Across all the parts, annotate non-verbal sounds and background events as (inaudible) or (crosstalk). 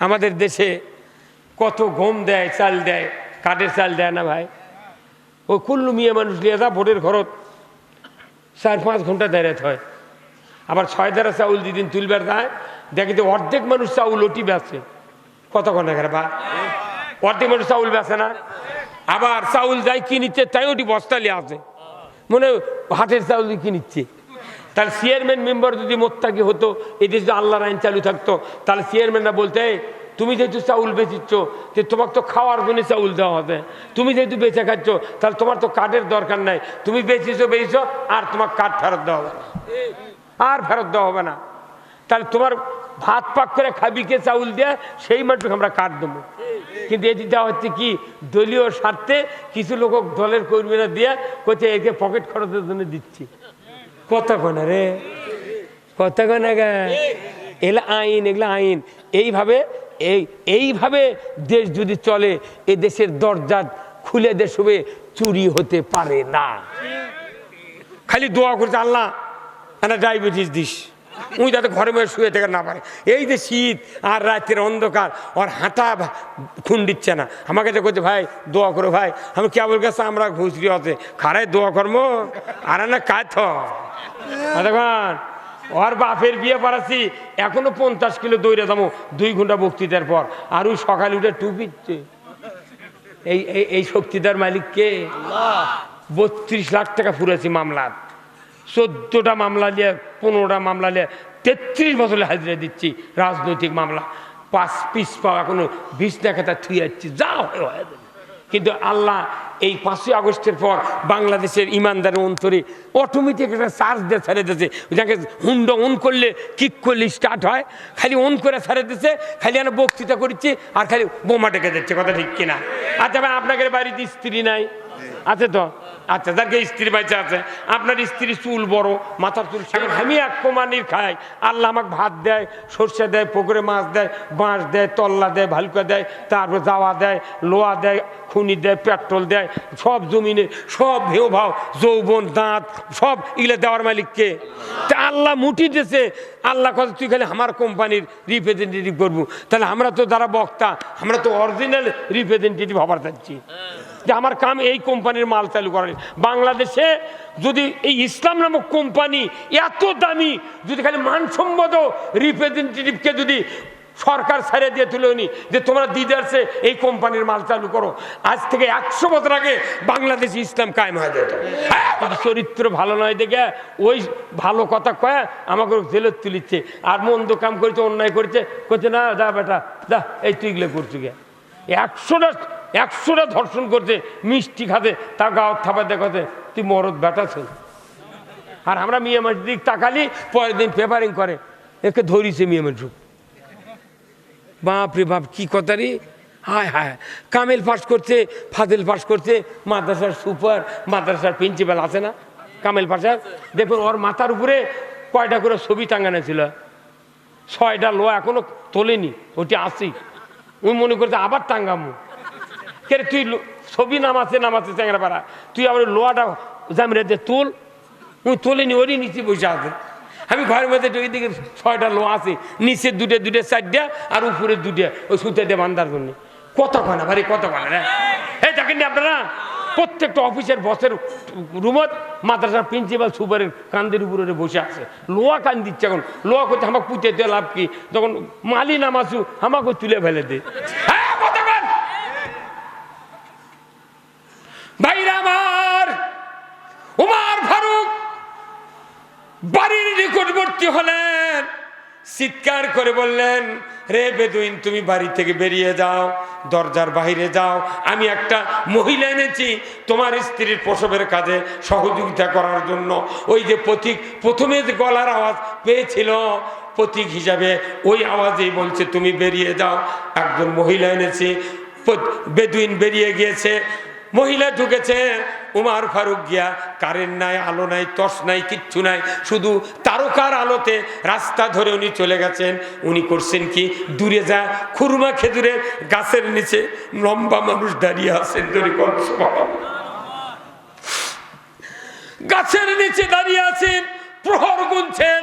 আমাদের দেশে কত গম দেয়, চাল দেয়, কাঠের চাল দেয় না ভাই? ও কুল্লু মিয়া মানুষ নিয়ে যা ভোটের ঘরত, চার পাঁচ ঘণ্টা দাঁড়াতে হয়। আবার ছয় দ্বারা চাউল দিদিন তুলবার দেয় দেখে যে অর্ধেক মানুষ চাউল ওটি বেচে। কতক্ষণ এখানে বা অর্ধেক মানুষ চাউল বেচে না। আবার চাউল যাই কিনিচ্ছে, তাই ওটি বস্তা নিয়ে আসে মনে হাটের চাউল কিনিচ্ছে। তাহলে চেয়ারম্যান মেম্বার যদি মোত্তাকি হতো, এই দেশে আল্লাহর আইন চালু থাকতো, তাহলে চেয়ারম্যানরা বলতে, তুমি যেহেতু চাউল বেচিচ্ছ যে তোমার তো খাওয়ার জন্য চাউল দেওয়া হবে। তুমি যেহেতু বেঁচে খাচ্ছ, তাহলে তোমার তো কার্ডের দরকার নাই। তুমি বেচিছো বেচিছো, আর তোমার কার্ড ফেরত দেওয়া হবে। আর ফেরত দেওয়া হবে না। তাহলে তোমার ভাত পাক করে খাবি কে চাউল দেয়, সেই মাত্র আমরা কাট দেবো। কিন্তু এটি দেওয়া হচ্ছে কি, দলীয় স্বার্থে কিছু লোক দলের কর্মীরা দিয়ে কোথায় একে পকেট খরচের জন্য দিচ্ছি। কোনা রে? কত কোনা গা? এগুলো আইন এগুলো আইন। এইভাবে, এই, এইভাবে দেশ যদি চলে, এ দেশের দরজা খুলে দেশ হবে, চুরি হতে পারে না। খালি দোয়া করছে, আল্লাহ না ডায়াবেটিস দিস। উনি যাতে ঘরে বসে শুয়ে থেকে না পারে। এই যে শীত আর রাতের অন্ধকার, ওর হাঁটা খুন দিচ্ছে না। আমাকে যে করছে ভাই, দোয়া করো ভাই। আমি কেবল কাছে আমরা ঘুষরি হতে খারাই দোয়া কর্ম। আর না কাথ। দেখুন ওর বাপের বিয়ে পারাছি এখনও পঞ্চাশ কিলো দৌড়ে দামো দুই ঘণ্টা বক্তৃতার পর। আর ওই সকালে উঠে টুপিচ্ছে এই এই- শক্তিদার মালিক কে? বত্রিশ লাখ টাকা ফুরেছি মামলার। চোদ্দটা মামলা নিয়ে পনেরোটা মামলা নিয়ে তেত্রিশ বছরে হাজিরা দিচ্ছি রাজনৈতিক মামলা। পাঁচ পিস পাওয়া এখনও বিছনা খাতা থুয়ে যাচ্ছি যা হয় হয়। কিন্তু আল্লাহ এই পাঁচই আগস্টের পর বাংলাদেশের ইমানদারের অন্তরে অটোমেটিক একটা চার্জ দিয়ে ছেড়ে দিয়েছে। যাকে হুন্ড অন করলে কিক করলে স্টার্ট হয়, খালি অন করে ছেড়ে দিয়েছে, খালি আমরা বক্তৃতা করছি, আর খালি বোমা ডেকে যাচ্ছে কথা ঠিক কিনা? আচ্ছা ভাই বাড়িতে স্ত্রী নাই? আছে তো? আচ্ছা যাকে স্ত্রী বাইচা আছে। আপনার স্ত্রী চুল বড়, মাথার চুল আমি এক কোমানির খাই। আল্লাহ আমাকে ভাত দেয়, সর্ষে দেয় পুকুরে মাছ দেয়, বাঁশ দেয়, তল্লা দেয়, ভালুকা দেয়, তারপর যাওয়া দেয়, লোয়া দেয়, খুনি দেয়, পেট্রোল দেয়, সব জমিনে, সব ভেউ ভাও যৌবন, দাঁত, সব ইলে দেওয়ার মালিককে। আল্লাহ মুঠি দিয়েছে। আল্লাহ কথা তুই খালি আমার কোম্পানির রিপ্রেজেন্টেটিভ করব। তাহলে আমরা তো যারা বক্তা, আমরা তো অরিজিনাল রিপ্রেজেন্টেটিভ হবার চাচ্ছি। যে আমার কাম এই কোম্পানির মাল চালু করা বাংলাদেশে যদি এই ইসলাম নামক কোম্পানি এত দামি, যদি খালি মানসম্মত রিপ্রেজেন্টেটিভকে যদি সরকার ছেড়ে দিয়ে তুলে নি যে তোমরা দিদারসে এই কোম্পানির মাল চালু করো। আজ থেকে একশো বছর আগে বাংলাদেশে ইসলাম কায়েম হয়ে যেত। হ্যাঁ, চরিত্র ভালো নয় দেখে ওই ভালো কথা কয়ে আমাকে জেলে তুলিচ্ছে। আর মন্দ কাম করেছে অন্যায় করেছে করছে না যা বেটা যা এই তুই এগুলো করছ গে। একশোটা একশোটা ধর্ষণ করছে মিষ্টি খাতে তা গাওয়ার থাপা দেখাতে তুই মরদ বেটাছ আর আমরা মিয়া মাসির দিক তাকালি পরের দিন পেপারিং করে। একে ধরিছে মিয়া মাসুক বাপ রে বাপ, কী কথা রে? হায় হায়, কামেল পাস করছে ফাদেল পাস করছে, মাদ্রাসার সুপার, মাদ্রাসার প্রিন্সিপাল আছে না? কামেল পাশার দেখুন, ওর মাথার উপরে কয়টা করে ছবি টাঙানো ছিল? ছয়টা লো এখনও তোলেনি ওটি আসি উনি মনে করছে আবার টাঙ্গামু কে তুই ছবি নামাচ্ছে নামাচ্ছে চ্যাংরা পাড়া তুই আবার লোয়াটা জামিরে দে তুল। ওই তোলেনি, ওরই নিচে বসে আছে। আমি ঘরের মধ্যে ওই দিকে ছয়টা লোহা আছে নিচে দুটে দুটে চারটা আর উপরে দুটে ওই সুতে দিয়ে বান্ধার জন্য। কত খানা ভারী কত খানা রে এই দেখেন আপনারা প্রত্যেকটা অফিসের বসের রুমত মাদ্রাসার প্রিন্সিপাল সুপারের কান্দের উপরে বসে আছে। লোয়া কান দিচ্ছে এখন। লোয়া করতে আমাকে পুঁতে দিয়ে লাভ কি? যখন মালি নামাসু আমাকে তুলে ফেলে দে। হ্যাঁ, কতক্ষণ? ভাইরা আমার উমার ফারুক বাড়ির নিকটবর্তী হলেন চিৎকার করে বললেন, রে বেদুইন, তুমি বাড়ি থেকে বেরিয়ে যাও, দরজার বাইরে যাও। আমি একটা মহিলা এনেছি, তোমার স্ত্রীর প্রসবের কাজে সহযোগিতা করার জন্য। ওই যে প্রতীক, প্রথমে যে গলার আওয়াজ পেয়েছিল, প্রতীক হিসাবে ওই আওয়াজেই বলছে, তুমি বেরিয়ে যাও, একজন মহিলা এনেছি। বেদুইন বেরিয়ে গিয়েছে, মহিলা ঢুকেছে উমার ফারুক গিয়া কারেন্ট নাই, আলো নাই তস নাই, কিচ্ছু নাই, শুধু তারকার আলোতে রাস্তা ধরে উনি চলে গেছেন। উনি করছেন কি? দূরে যা, খুরমা খেজুরের গাছের নিচে লম্বা মানুষ দাঁড়িয়ে আছেন, ধরে গাছের নিচে দাঁড়িয়ে আছেন, প্রহর গুনছেন,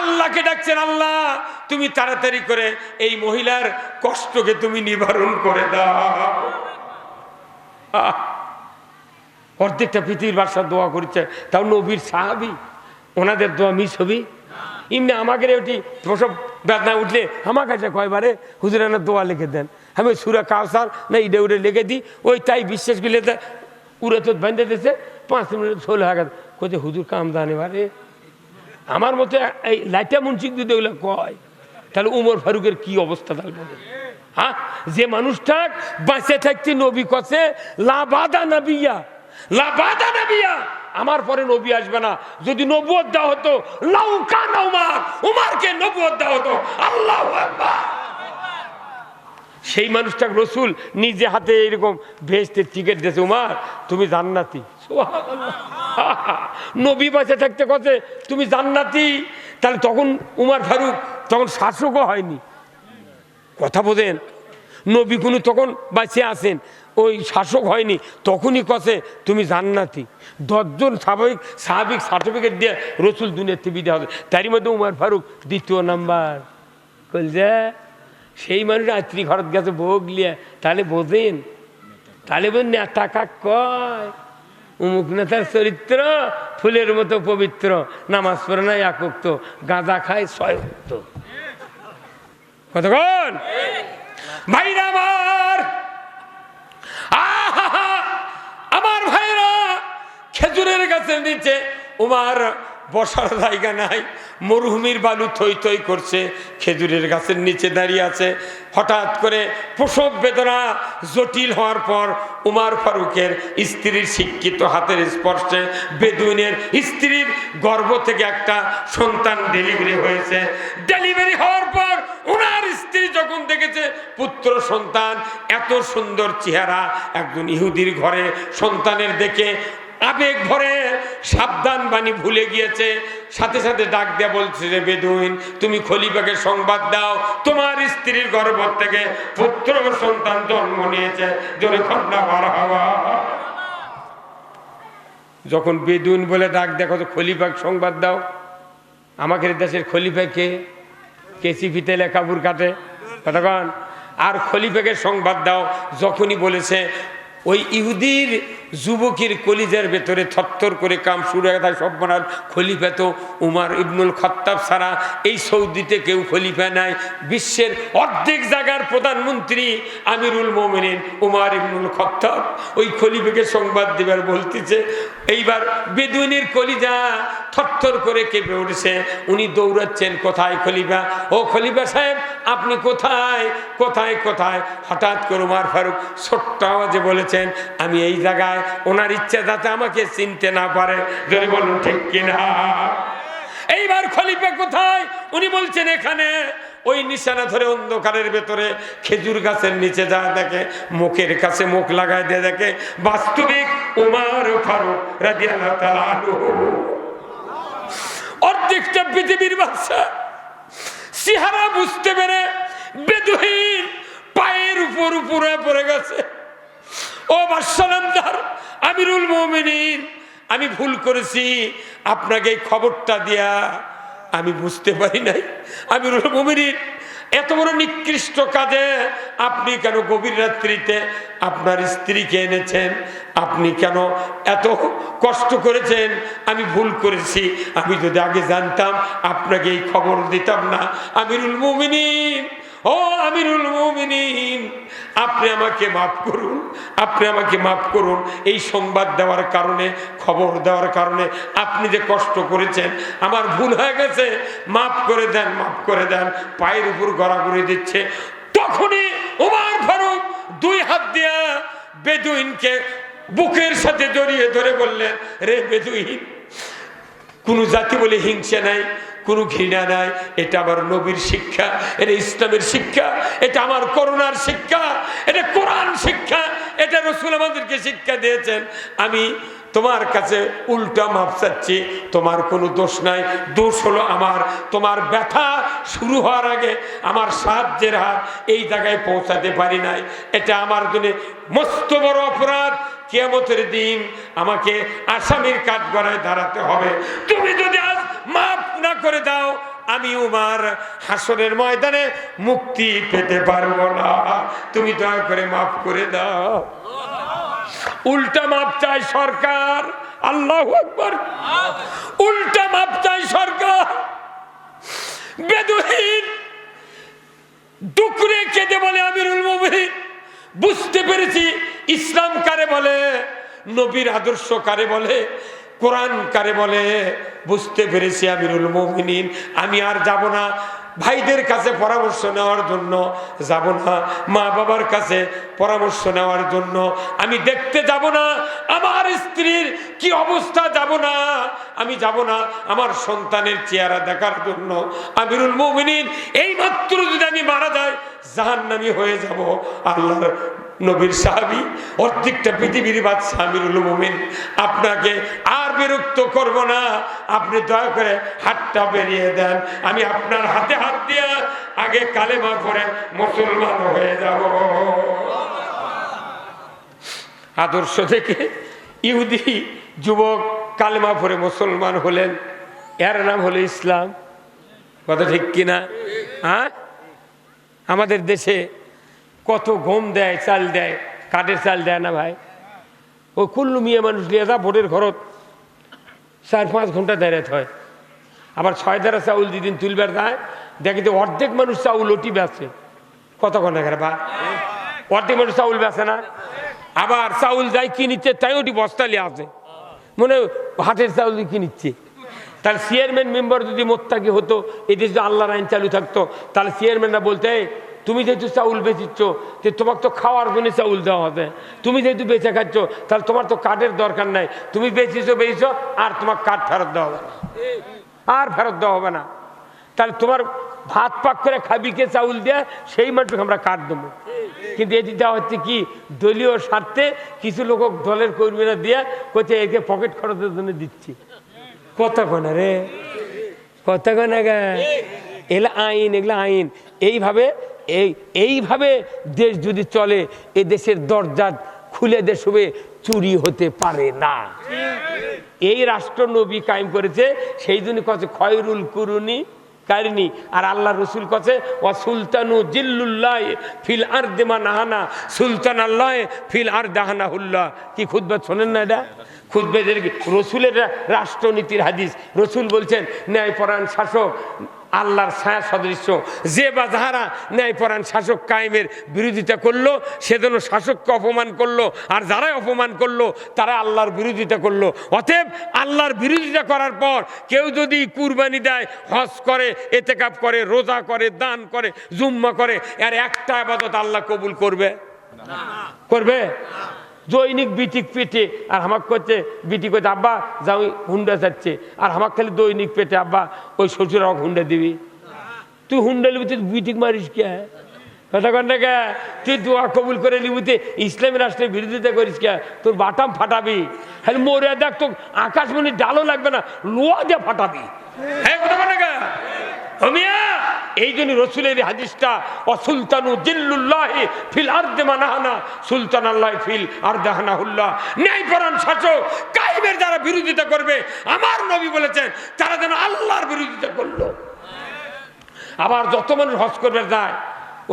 আল্লাহকে ডাকছেন, আল্লাহ, তুমি তাড়াতাড়ি করে এই মহিলার কষ্টকে তুমি নিবারণ করে দাও! অর্ধেকটা পৃথিবীর বাসার দোয়া করছে। তাও নবীর সাহাবি? ওনাদের দোয়া মিস হবি? এমনি আমাকে ওটি প্রসব বেদনা উঠলে আমার কাছে কয়বারে হুজুরানার দোয়া লিখে দেন। আমি সুরা কাউসার না ইডে উড়ে লিখে দিই। ওই তাই বিশ্বাস করলে উড়ে তো বেঁধে দিয়েছে, পাঁচ মিনিট ষোলো হাজার কোথায় হুজুর, কাম দানে বারে। আমার মতে এই লাইটা মুন্সিক যদি ওগুলো কয়, তাহলে উমর ফারুকের কি অবস্থা তাহলে হ্যাঁ যে মানুষটা বাঁচে থাকতে নবী কছে লাবাদা নবিয়া। নবিয়া। আমার পরে নবী আসবে না। যদি নবুয়ত দেওয়া হতো লাউকা না উমার, উমারকে নবুয়ত দেওয়া হতো। আল্লাহ সেই মানুষটা রসুল নিজে হাতে এরকম ভেস্টের টিকিট দিয়েছে, উমার, তুমি জান্নাতি। (laughs) নবী বাঁচে থাকতে কথা তুমি জান্নাতি। তাহলে তখন উমার ফারুক, তখন শাসকও হয়নি। কথা বোঝেন নবী কোনো তখন বাঁচে আসেন ওই শাসক হয়নি, তখনই কষে তুমি জান্নাতি। দশজন স্বাভাবিক স্বাভাবিক সার্টিফিকেট দিয়ে রসুল দুনিয়াতে বিদে হবে। তারই মধ্যে উমার ফারুক দ্বিতীয় নাম্বার। কলজা সেই মানুষ রাত্রি ঘরত গেছে ভোগ লিয়া, তাহলে বোঝেন তাহলে বোঝেন নেতা কাক কয়? উমুক নেতার চরিত্র ফুলের মতো পবিত্র, নামাজ পড়ে না একক গাঁজা খায় ছয়ক্ত কতক্ষণ ভাইরা আমার! আমার ভাইরা খেজুরের গাছের নিচে উমার বসার জায়গা নাই। মরুভূমির বালু থই থই করছে, খেজুরের গাছের নিচে দাঁড়িয়ে আছে। হঠাৎ করে প্রসব বেদনা জটিল হওয়ার পর উমার ফারুকের স্ত্রীর শিক্ষিত হাতের স্পর্শে বেদুইনের স্ত্রীর গর্ভ থেকে একটা সন্তান ডেলিভারি হয়েছে। ডেলিভারি হওয়ার পর ওনার স্ত্রী যখন দেখেছে, পুত্র সন্তান, এত সুন্দর চেহারা, একজন ইহুদির ঘরে সন্তানের দেখে আবেগ ভরে সাবধান বাণী ভুলে গিয়েছে। সাথে সাথে ডাক দেয়া বলছে রে বেদুইন, তুমি খলিফাকে সংবাদ দাও। তোমার স্ত্রীর গর্ভ থেকে পুত্র সন্তান জন্ম নিয়েছে। জোরে বার হওয়া। যখন বেদুইন বলে ডাক দেখো তো খলিফাকে সংবাদ দাও। আমাকে দেশের খলিফা কে? কেসি ফিতে লেখাপুর কাটে কতক্ষণ আর খলিফাকে সংবাদ দাও, যখনই বলেছে, ওই ইহুদির যুবকের কলিজার ভেতরে থরথর করে কাম শুরু হয়ে থাকে সব বনার খলিফা তো উমার ইবনুল খত্তাব ছাড়া এই সৌদিতে কেউ খলিফা নাই। বিশ্বের অর্ধেক জায়গার প্রধানমন্ত্রী আমিরুল মোমিনিন, উমার ইবনুল খত্তাব। ওই খলিফাকে সংবাদ দিবার বলতেছে, এইবার বেদুইনের কলিজা থরথর করে কেঁপে উঠেছে। উনি দৌড়াচ্ছেন, কোথায় খলিফা? ও খলিফা সাহেব, আপনি কোথায়? কোথায় কোথায়? হঠাৎ করে উমার ফারুক ছোট্ট আওয়াজে বলেছেন, আমি এই জায়গায় ওনার ইচ্ছা যাতে আমাকে চিনতে না পারে। যদি বলুন ঠিক কিনা। এইবার খলিফা কোথায়? উনি বলছেন এখানে। ওই নিশানা ধরে অন্ধকারের ভেতরে খেজুর গাছের নিচে যা দেখে মুখের কাছে মুখ লাগায় দিয়ে দেখে, বাস্তবিক উমার ফারুক অর্ধেকটা পৃথিবীর বাচ্চা। সিহারা বুঝতে পেরে বেদুহীন পায়ের উপর উপরে পড়ে গেছে। ও বাসালামদার আমিরুল মোমিনিন, আমি ভুল করেছি, আপনাকে এই খবরটা দেয়া আমি বুঝতে পারি নাই। আমিরুল মোমিনিন, এত বড় নিকৃষ্ট কাজে আপনি কেন গভীর রাত্রিতে আপনার স্ত্রীকে এনেছেন? আপনি কেন এত কষ্ট করেছেন? আমি ভুল করেছি। আমি যদি আগে জানতাম, আপনাকে এই খবর দিতাম না। আমিরুল মুমিনিন ও আমিরুল মুমিনিন, আপনি আমাকে মাফ করুন, আপনি আমাকে মাফ করুন, এই সংবাদ দেওয়ার কারণে, খবর দেওয়ার কারণে আপনি যে কষ্ট করেছেন, আমার ভুল হয়ে গেছে, মাফ করে দেন, মাফ করে দেন, পায়ের উপর গড়াগড়ি দিচ্ছে। তখনই উমার ফারুক দুই হাত দিয়া বেদুইনকে বুকের সাথে জড়িয়ে ধরে বললেন, রে বেদুইন, কোনো জাতি বলে হিংসা নাই কোনো ঘৃণা নাই, এটা আমার নবীর শিক্ষা, এটা ইসলামের শিক্ষা, এটা আমার করোনার শিক্ষা, এটা কোরআন শিক্ষা, এটা রসুল আমাদেরকে শিক্ষা দিয়েছেন। আমি তোমার কাছে উল্টা মাপ চাচ্ছি, তোমার কোনো দোষ নাই, দোষ হলো আমার, তোমার ব্যথা শুরু হওয়ার আগে আমার সাহায্যের হাত এই জায়গায় পৌঁছাতে পারি নাই। এটা আমার জন্য মস্ত বড় অপরাধ। কেমতের দিন আমাকে আসামির কাঠ গড়ায় দাঁড়াতে হবে। তুমি যদি আজ মাফ না করে দাও, আমি উমার হাসনের ময়দানে মুক্তি পেতে পারব না। তুমি দয়া করে মাফ করে দাও। উল্টা মাপ চাই সরকার। আল্লাহ আকবর। উল্টা মাপ চাই সরকার। বেদুহীন। ডুকরে কেঁদে বলে আমিরুল মুমিন বুঝতে পেরেছি ইসলাম কারে বলে, নবীর আদর্শ কারে বলে কোরআন কারে বলে, বুঝতে পেরেছি আমিরুল মুমিনিন, আমি আর যাব না। ভাইদের কাছে পরামর্শ নেওয়ার জন্য যাব না। মা বাবার কাছে পরামর্শ নেওয়ার জন্য আমি দেখতে যাব না। আমার স্ত্রীর কি অবস্থা যাব না। আমি যাব না আমার সন্তানের চেহারা দেখার জন্য। আমিরুল মুমিনিন এই মাত্র যদি আমি মারা যাই, জাহান্নামি হয়ে যাব। আল্লাহর নবীর সাহাবি, অর্ধেকটা পৃথিবীর বাদশাহ আমিরুল মুমিন। আপনাকে আর বিরক্ত করব না। আপনি দয়া করে হাতটা বেরিয়ে দেন। আমি আপনার হাতে হাত দিয়ে আগে কালেমা করে মুসলমান হয়ে যাব। আদর্শ থেকে ইহুদি যুবক কালেমা পরে মুসলমান হলেন। এর নাম হলো ইসলাম। কথা ঠিক কিনা? হ্যাঁ? আমাদের দেশে কত গম দেয় চাল দেয় কাঠের চাল দেয় না ভাই? ও কুল্লু মিয়া মানুষ নিয়ে যা ভোটের ঘরত চার পাঁচ ঘণ্টা দাঁড়াতে হয়। আবার ছয় দ্বারা চাউল দিদিন তুলবার দেয় দেখি তো অর্ধেক মানুষ চাউল ওটি বেছে কতক্ষণ এখানে বা অর্ধেক মানুষ চাউল বেছে না। আবার চাউল যাই কি নিচ্ছে তাই ওটি বস্তালি আছে। মনে হাটের চাউল কি নিচ্ছে তাহলে চেয়ারম্যান মেম্বার যদি মোত্তাকি হতো এই দেশে যদি আল্লাহর আইন চালু থাকতো তাহলে চেয়ারম্যানরা বলতে "এই, তুমি যেহেতু চাউল বেচিচ্ছ যে তোমার তো খাওয়ার জন্য চাউল দেওয়া হবে। তুমি যেহেতু বেঁচে খাচ্ছ, তাহলে তোমার তো কাঠের দরকার নাই। তুমি বেচিছো বেচিছো, আর তোমার কাঠ ফেরত দেওয়া হবে। আর ফেরত দেওয়া হবে না। তাহলে তোমার ভাত পাক করে খাবি কে চাউল দেয়া, সেই মাত্র আমরা কাঠ দেবো। কিন্তু এটি দেওয়া হচ্ছে কি, দলীয় স্বার্থে কিছু লোক দলের কর্মীরা দিয়ে কোথায় একে পকেট খরচের জন্য দিচ্ছি। কথা কোনা রে। কথা কোনা গা এগুলো আইন এগুলো আইন। এইভাবে এই, এইভাবে দেশ যদি চলে, এ দেশের দরজা খুলে দেশ হবে, চুরি হতে পারে না। এই রাষ্ট্র নবী কায়েম করেছে, সেই জন্য কছে খয়রুল কুরুনি কারিনি আর আল্লাহ রসুল কছে ও সুলতানু জিল্লুল্লাহ ফিল আর দেমা নাহানা সুলতান আল্লাহ ফিল আর দাহানা হুল্লাহ কি খুদ্া শোনেন না এটা? খুদ্া রসুলের রাষ্ট্রনীতির হাদিস। রসুল বলছেন, ন্যায়পরায়ণ শাসক আল্লাহর ছায়া সদৃশ্য যে বা যাহারা ন্যায়পরায়ণ শাসক কায়েমের বিরোধিতা করল, সেজন্য শাসককে অপমান করল, আর যারাই অপমান করল, তারা আল্লাহর বিরোধিতা করল। অতএব আল্লাহর বিরোধিতা করার পর কেউ যদি কুরবানি দেয়, হজ করে, এতেকাপ করে, রোজা করে, দান করে, জুম্মা করে আর একটা আবাদত আল্লাহ কবুল করবে? করবে? দৈনিক বিটিক পেটে আর আমাকে করছে বিটি করছে আব্বা, যাও, হুন্ডা যাচ্ছে। আর আমাকে খালি দৈনিক পেটে, আব্বা, ওই শ্বশুর আমাকে হুন্ডা দিবি। তুই হুন্ডা লিবি তুই বিটিক মারিস কে? কথা কন না কে? তুই দোয়া কবুল করে নিবি ইসলামী রাষ্ট্রের বিরোধিতা করিস কে? তোর বাটাম ফাটাবি। খালি মরে দেখ তো আকাশমণি ডালও লাগবে না, লোয়া দিয়ে ফাটাবি। হ্যাঁ কথা হমিয়া এই জন্য রসুলের হাদিসটা, অসুলতানু জিল্লুল্লাহ ফিল আর্দে মানাহানা সুলতান আল্লাহ ফিল আর দাহানাহুল্লাহ ন্যায়পরাণ শাসক কাইমের যারা বিরোধিতা করবে। আমার নবী বলেছেন, তারা যেন আল্লাহর বিরোধিতা করল। আবার যত মানুষ হজ করবে যায়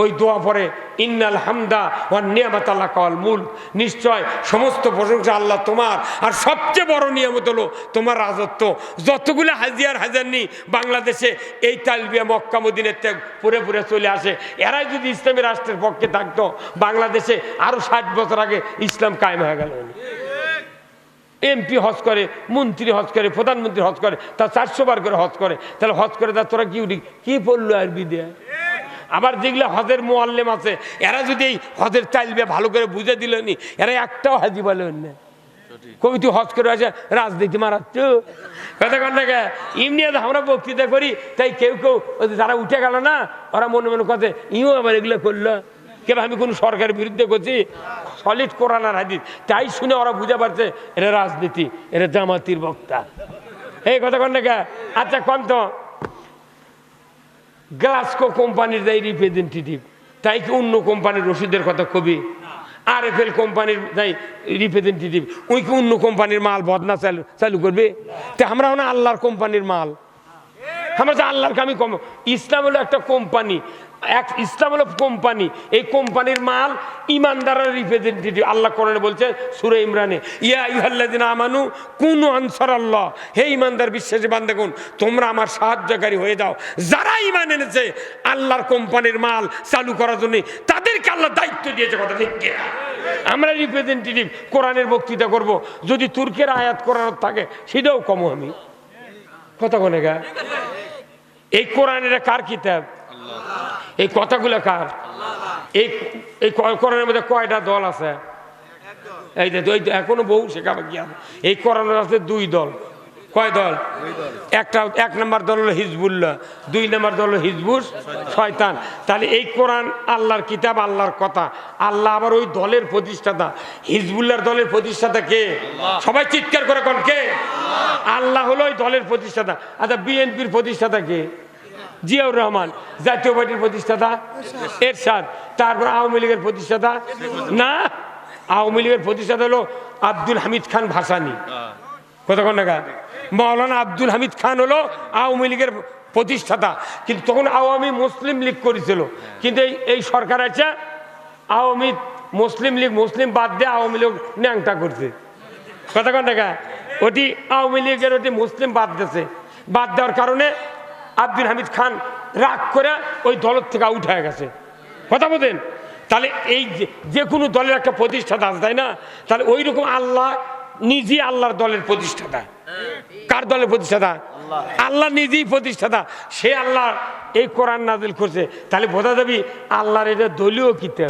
ওই দোয়া পরে, ইন্নাল হামদা ও নিয়ামত আল্লাহ কল মূল নিশ্চয় সমস্ত প্রশংসা আল্লাহ তোমার। আর সবচেয়ে বড় নিয়ামত হলো তোমার রাজত্ব। যতগুলো হাজিয়ার হাজার নি বাংলাদেশে, এই তালবিয়া মক্কা মদিনের থেকে পুরে পুরে চলে আসে। এরাই যদি ইসলামী রাষ্ট্রের পক্ষে থাকতো, বাংলাদেশে আরও ষাট বছর আগে ইসলাম কায়েম হয়ে গেল। এমপি হজ করে, মন্ত্রী হজ করে, প্রধানমন্ত্রী হজ করে, তা চারশো বার করে হজ করে। তাহলে হজ করে তা তোরা কি উঠি কী পড়ল আরবি দেয়? আবার যেগুলো হজের মোয়াল্লেম আছে, এরা যদি এই হজের চাইলবে, ভালো করে বুঝে দিল নি এরা একটাও হাজি বলে না কবি তুই হজ করে আছে রাজনীতি মারাচ্ছ? কথা কন না এমনি আমরা বক্তৃতা করি, তাই কেউ কেউ যারা উঠে গেল না, ওরা মনে মনে কথা ইও আবার এগুলো করল। কেন আমি কোনো সরকারের বিরুদ্ধে করছি? সলিড কোরআন আর হাদিস। তাই শুনে ওরা বুঝে পারছে, এটা রাজনীতি, এটা জামাতির বক্তা। এই কথা কন না আচ্ছা কন তো? গ্লাসকো কোম্পানির দেয় রিপ্রেজেন্টেটিভ তাই কি অন্য কোম্পানির রসিদের কথা কবি? আর এফ এল কোম্পানির দায় রিপ্রেজেন্টেটিভ ওই কি অন্য কোম্পানির মাল বদনা চালু চালু করবে? তা আমরা না আল্লাহর কোম্পানির মাল। আমরা যে আল্লাহর কামি কম ইসলাম হলো একটা কোম্পানি এক ইসলাম হলো কোম্পানি। এই কোম্পানির মাল ইমানদারের রিপ্রেজেন্টেটিভ আল্লাহ কোরআনে বলছেন সুরে ইমরানে, ইয়া ইহাল্লাদিন আমানু কোন আনসার আল্লাহ হে ইমানদার বিশ্বাসী বান দেখুন তোমরা আমার সাহায্যকারী হয়ে যাও। যারা ইমান এনেছে, আল্লাহর কোম্পানির মাল চালু করার জন্য তাদেরকে আল্লাহ দায়িত্ব দিয়েছে, কথা ঠিক আমরা রিপ্রেজেন্টেটিভ কোরআনের বক্তৃতা করব। যদি তুর্কের আয়াত করার থাকে, সেটাও কম আমি। কথা কোনে গা। এই কোরআনের কার কিতাব? এই কথাগুলো কার? এই এই মধ্যে কয়টা দল আছে? এই যে এখনও বহু শেখাবে কি আছে এই কোরআনের আছে দুই দল। কয় দল? একটা এক নম্বর দল হলো হিজবুল্লাহ, দুই নম্বর দল হলো হিজবুর শয়তান। তাহলে এই কোরআন আল্লাহর কিতাব, আল্লাহর কথা। আল্লাহ আবার ওই দলের প্রতিষ্ঠাতা। হিজবুল্লাহর দলের প্রতিষ্ঠাতা কে? সবাই চিৎকার করে কোন কে? আল্লাহ হলো ওই দলের প্রতিষ্ঠাতা। আচ্ছা বিএনপির প্রতিষ্ঠাতা কে? জিয়াউর রহমান, জাতীয় পার্টির প্রতিষ্ঠাতা, এরশাদ। তারপর আওয়ামী লীগের প্রতিষ্ঠাতা, না, আওয়ামী লীগের প্রতিষ্ঠাতা হলো আব্দুল হামিদ খান ভাসানি। কতক্ষণ টাকা মৌলানা আব্দুল হামিদ খান হলো আওয়ামী লীগের প্রতিষ্ঠাতা। কিন্তু তখন আওয়ামী মুসলিম লীগ করেছিল। কিন্তু এই এই সরকার আছে, আওয়ামী মুসলিম লীগ, মুসলিম বাদ দিয়ে আওয়ামী লীগ ন্যাংটা করছে। কতক্ষণ টাকা ওটি আওয়ামী লীগের ওটি মুসলিম বাদ দিয়েছে। বাদ দেওয়ার কারণে আব্দুল হামিদ খান রাগ করে ওই দলের থেকে আউট হয়ে গেছে। কথা বলেন। তাহলে এই যে- কোনো দলের একটা প্রতিষ্ঠাতা আছে তাই না? তাহলে ওই রকম আল্লাহ নিজে আল্লাহর দলের প্রতিষ্ঠাতা। কার দলের প্রতিষ্ঠাতা? আল্লাহ। নিজেই প্রতিষ্ঠাতা। সে আল্লাহ এই কোরআন নাজিল করছে। তাহলে বোঝা যাবি আল্লাহর এটা দলীয় কিতাব।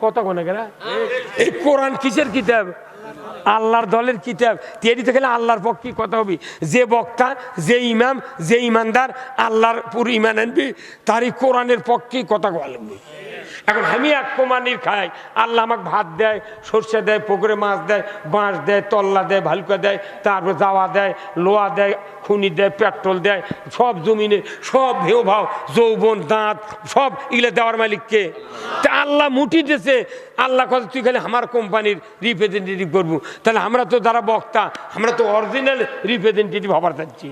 কত কোনে গেলা এই কোরআন কিসের কিতাব? আল্লাহর দলের কিতাব। তৈরিতে গেলে আল্লাহর পক্ষে কথা হবে। যে বক্তা, যে ইমাম, যে ইমানদার, আল্লাহর পুরো ইমান আনবি, তারই কোরআনের পক্ষে কথা বলবি এখন আমি এক কোমানির খাই। আল্লাহ আমাকে ভাত দেয়, সর্ষে দেয়, পুকুরে মাছ দেয়, বাঁশ দেয়, তল্লা দেয়, ভালুকা দেয়, তারপর জাওয়া দেয় লোহা দেয়, খুনি দেয়, পেট্রোল দেয়, সব জমিনে, সব ভেউ ভাও, যৌবন, দাঁত, সব এগুলো দেওয়ার মালিককে তা আল্লাহ মুঠি দিয়েছে আল্লাহ কথা তুই খালি আমার কোম্পানির রিপ্রেজেন্টেটিভ করব। তাহলে আমরা তো যারা বক্তা, আমরা তো অরিজিনাল রিপ্রেজেন্টেটিভ হবার চাচ্ছি।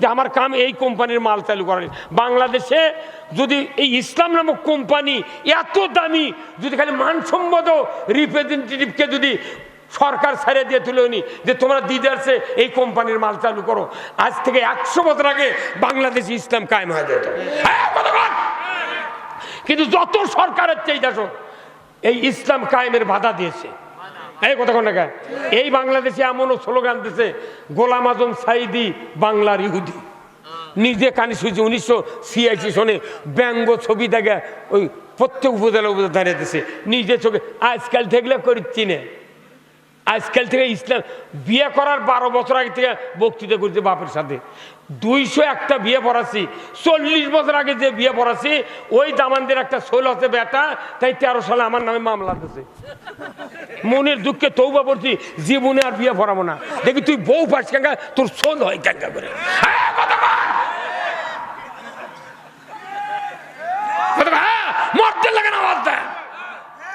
যে আমার কাম এই কোম্পানির মাল চালু করেন। বাংলাদেশে যদি এই ইসলাম নামক কোম্পানি এত দামি যদি খালি মানসম্মত রিপ্রেজেন্টেটিভকে যদি সরকার ছেড়ে দিয়ে তুলে নি যে তোমরা দিদারসে এই কোম্পানির মাল চালু করো। আজ থেকে একশো বছর আগে বাংলাদেশে ইসলাম কায়েম হয়ে যেত। হ্যাঁ, কিন্তু যত সরকারের চেয়ে দেখো এই ইসলাম কায়েমের বাধা দিয়েছে। এই কথা কোন এই বাংলাদেশে এমনও স্লোগান দিছে, গোলাম আজম সাইদি বাংলার ইহুদি। নিজে কানি শুনছি উনিশশো ছিয়াশি সনে ব্যঙ্গ ছবি দেখে ওই প্রত্যেক উপজেলা উপজেলা দাঁড়িয়ে দিছে। নিজে চোখে, আজকাল দেখলে করিচ্ছি না। আজকাল থেকে ইসলাম বিয়ে করার বারো বছর আগে থেকে বক্তৃতা করছে বাপের সাথে। দুইশো একটা বিয়ে পড়াছি চল্লিশ বছর আগে যে বিয়ে পড়াছি ওই দামানদের একটা সোল আছে বেটা তাই তেরো সালে আমার নামে মামলা দিছে। মনের দুঃখে তৌবা পড়ছি জীবনে আর বিয়ে পড়াবো না। দেখি তুই বউ পাস কেঙ্গা তোর সোল হয় কেঙ্গা করে। হ্যাঁ, হ্যাঁ,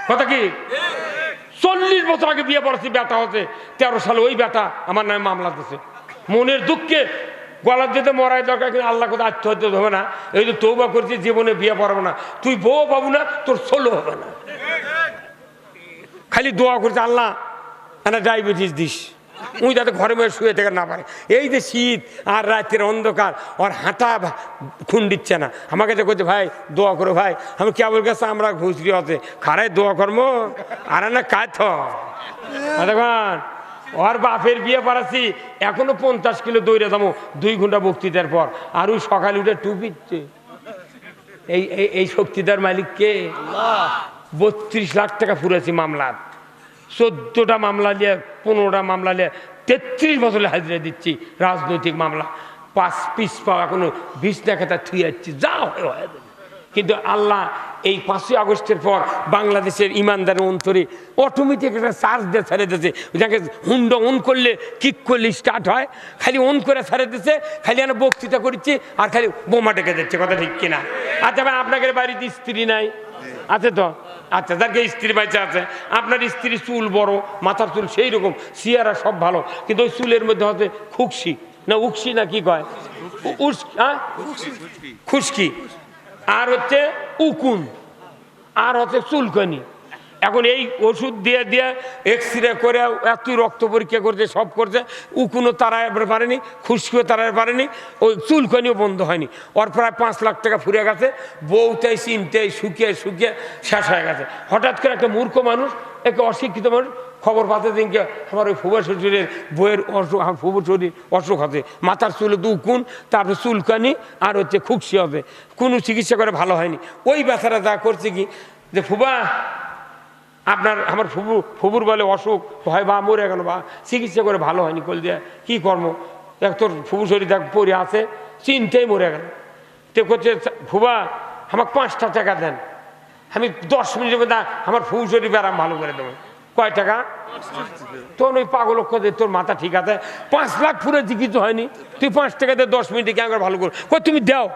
কথা কি? চল্লিশ বছর আগে বিয়ে পড়েছি, বেটা হচ্ছে তেরো সালে ওই বেটা আমার নামে মামলা দিচ্ছে মনের দুঃখে গলার যেতে মরাই দরকার কিন্তু আল্লাহ কোথাও আত্মহত্যা হবে না। এই যে তৌবা করছি, জীবনে বিয়ে পড়াবো না। তুই বউ পাবো না, তোর ষোলো হবে না। খালি দোয়া করছে, আল্লাহ একটা ডায়াবেটিস দিস। উনি যাতে ঘরে মধ্যে শুয়ে থেকে না পারে। এই যে শীত আর রাতের অন্ধকার ওর হাঁটা খুন দিচ্ছে না। আমাকে যে করছে ভাই দোয়া করো ভাই। আমি কেবল গেছে আমরা ঘুষরি হতে? খারাই দোয়া কর্ম আর না কাজ দেখুন ওর বাপের বিয়ে পারাচ্ছি এখনও পঞ্চাশ কিলো দৌড়ে যাব দুই ঘণ্টা বক্তৃতার পর। আর ওই সকালে উঠে টুপিচ্ছে এই এই- এই শক্তিদার মালিক কে? বত্রিশ লাখ টাকা ফুরেছি মামলার চোদ্দটা মামলা নিয়ে, পনেরোটা মামলা নিয়ে, তেত্রিশ বছরে হাজিরা দিচ্ছি, রাজনৈতিক মামলা পাঁচ পিস পাওয়া কোনো বিছনা খেতা থুয়ে যাচ্ছি, যা হয় হয়ে। কিন্তু আল্লাহ এই পাঁচই আগস্টের পর বাংলাদেশের ইমানদারের অন্তরে অটোমেটিক একটা চার্জ দিয়ে ছেড়ে দিয়েছে। যাকে হুন্ড অন করলে কিক করলে স্টার্ট হয়। খালি অন করে ছেড়ে দিচ্ছে খালি আমরা বক্তৃতা করছি আর খালি বোমা ডেকে যাচ্ছে কথা ঠিক কিনা? আচ্ছা ভাই আপনাদের বাড়িতে স্ত্রী নাই? আছে তো? আচ্ছা যাকে স্ত্রী বাচ্চা আছে আপনার স্ত্রী চুল বড় মাথার চুল সেই রকম সিয়ারা সব ভালো কিন্তু ওই চুলের মধ্যে হচ্ছে খুকসি না উকসি না কি কয়? হ্যাঁ? খুশকি। আর হচ্ছে উকুন, আর হচ্ছে চুলকানি। এখন এই ওষুধ দিয়ে দিয়ে এক্স রে করে এত রক্ত পরীক্ষা করছে, সব করছে, উকুনও তারা এবার পারেনি, খুশকিও তারা পারেনি, ওই চুলকানিও বন্ধ হয়নি। ওর প্রায় পাঁচ লাখ টাকা ফুরে গেছে, বউটাই চিনতে শুকিয়ে শুকিয়ে শেষ হয়ে গেছে। হঠাৎ করে একটা মূর্খ মানুষ, একটা অশিক্ষিত মানুষ খবর পাতে দিনকে আমার ওই ফুবা শ্বশুরের বইয়ের অসুখ আমার ফুবু শরীর অসুখ আছে মাথার চুলে দু কুন তারপরে চুলকানি আর হচ্ছে খুকসি হবে। কোনো চিকিৎসা করে ভালো হয়নি। ওই ব্যথাটা যা করছে কি, যে ফুবা, আপনার, আমার ফুবু, ফুবুর বলে অসুখ হয় বা মরে গেল বা, চিকিৎসা করে ভালো হয়নি, কল দিয়ে কী কর্ম? এক তোর ফুবু শরীর দেখ পরে আছে, চিনতেই মরে গেল। তো করছে ফুবা, আমাকে পাঁচটা টাকা দেন। আমি দশ মিনিটের মধ্যে আমার ফুবু শরীর ব্যারাম ভালো করে দেবো। কয় টাকা? তোর ওই পাগল দে তোর মাথা ঠিক আছে? পাঁচ লাখ ফুরে চিকিৎসা হয়নি, তুই পাঁচ টাকা দিয়ে দশ মিনিটে কেন ভালো কর কই, তুমি দাও।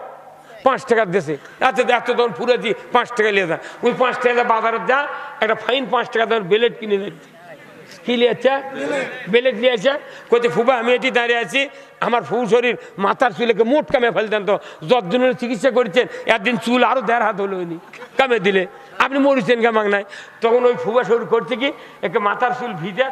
পাঁচ টাকার দেশে আচ্ছা এত তখন ফুরে দি, পাঁচ টাকা নিয়ে যা। ওই পাঁচ টাকা বাজারে যা, একটা ফাইন পাঁচ টাকা দেওয়ার বেলেট কিনে নে কি নিয়েছে বেলেট নিয়েছে কোথায় ফুবা আমি এটি দাঁড়িয়ে আছি, আমার ফুল শরীর, মাথার চুলেকে মোট কামে ফেলতেন তো। যতদিনের চিকিৎসা করেছেন, একদিন চুল আরও দেড় হাত হলো উনি কামে দিলে। আপনি মরিচেন কামাক নাই তখন ওই ফুবা শুরু করছে কি? একটা মাথার চুল ভিজে